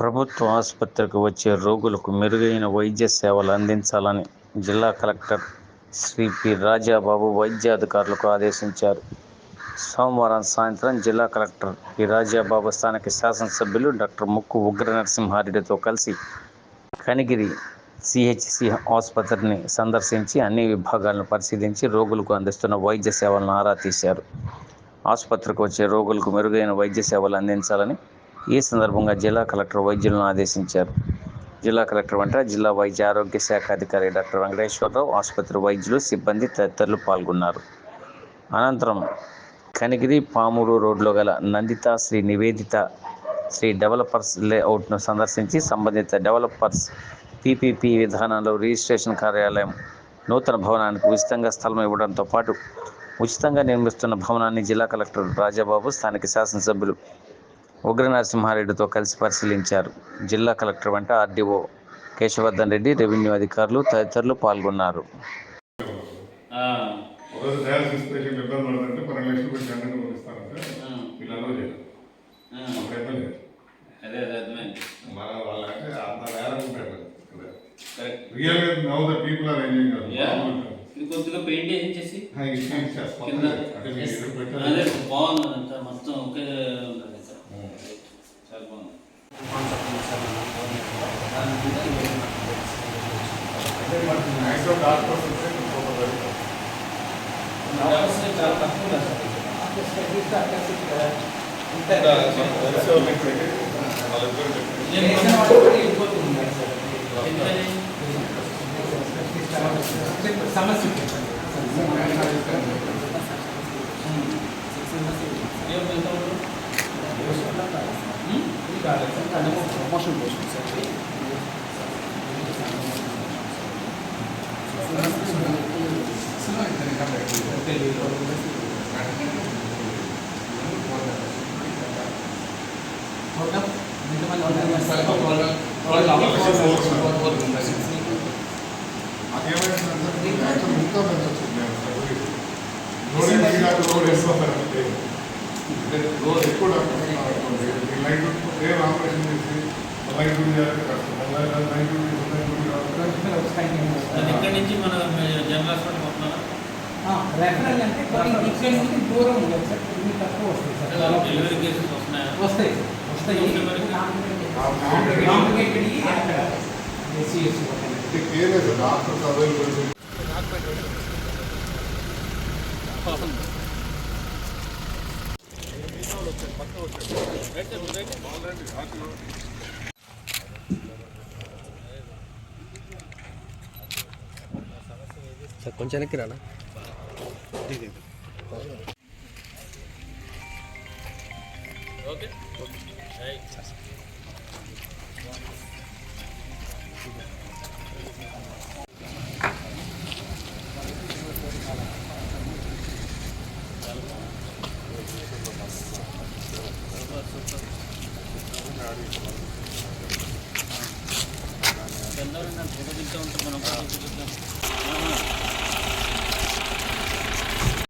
ప్రభుత్వ ఆసుపత్రికి వచ్చే రోగులకు మెరుగైన వైద్య సేవలు అందించాలని జిల్లా కలెక్టర్ శ్రీ పి. రాజాబాబు వైద్యాధికారులకు ఆదేశించారు. సోమవారం సాయంత్రం జిల్లా కలెక్టర్ పి. రాజాబాబు స్థానిక శాసనసభ్యులు డాక్టర్ ముక్కు ఉగ్ర నరసింహారెడ్డితో కలిసి కనిగిరి సిహెచ్సి ఆసుపత్రిని సందర్శించి అన్ని విభాగాలను పరిశీలించి రోగులకు అందిస్తున్న వైద్య సేవలను ఆరా తీశారు. ఆసుపత్రికి వచ్చే రోగులకు మెరుగైన వైద్య సేవలు అందించాలని ఈ సందర్భంగా జిల్లా కలెక్టర్ వైద్యులను ఆదేశించారు. జిల్లా కలెక్టర్ వెంట జిల్లా వైద్య ఆరోగ్య శాఖ అధికారి డాక్టర్ వెంకటేశ్వరరావు ఆసుపత్రి వైద్యులు సిబ్బంది తదితరులు పాల్గొన్నారు. అనంతరం కనిగిరి పామూరు రోడ్లో గల నందిత శ్రీ నివేదిత శ్రీ డెవలపర్స్ లేఅవుట్ను సందర్శించి సంబంధిత డెవలపర్స్ పీపీపీ విధానంలో రిజిస్ట్రేషన్ కార్యాలయం నూతన భవనానికి ఉచితంగా స్థలం ఇవ్వడంతో పాటు ఉచితంగా నిర్మిస్తున్న భవనాన్ని జిల్లా కలెక్టర్ రాజాబాబు స్థానిక శాసనసభ్యులు ఉగ్ర నరసింహారెడ్డితో కలిసి పరిశీలించారు. జిల్లా కలెక్టర్ వెంట ఆర్డీఓ కేశవర్ధన్ రెడ్డి రెవెన్యూ అధికారులు తదితరులు పాల్గొన్నారు. డయాలసిస్ పేషెంట్ ఇబ్బంది అంటే మనకి మ్యాక్సిమం ఎందుకని ఏం ఎంత ఉంటుంది? ఉం? ప్రమోషన్ కోసం సార్ రోడ్ ఎక్కువ డాక్టర్స్ ఉన్నారు అనుకోండి. ఈ లైట్ ఏ ఆపరేషన్ చేసి లైట్ డ్యూటీ చేయాలంటే కష్టం మళ్ళీ లైట్ డ్యూటీ లైట్ డ్యూటీ అది ఇక్కడి నుంచి మన జనరల్ హాస్పిటల్ పోతున్నారా రెఫరల్ అంటే కొన్ని ఇక్కడ నుంచి దూరం ఉండదు సార్. కొన్ని తక్కువ వస్తాయి సార్. వస్తాయి? వస్తాయి. కాంప్లికేటెడ్ అక్కడ ఎస్సీఎస్ డాక్టర్స్ అవైలబిలిటీ సార్ కొంచెం వెనక్కి రానా ఓకే రైట్ ఫోటో దిగుతూ ఉంటాం మనం ఫోటో దిగుతాం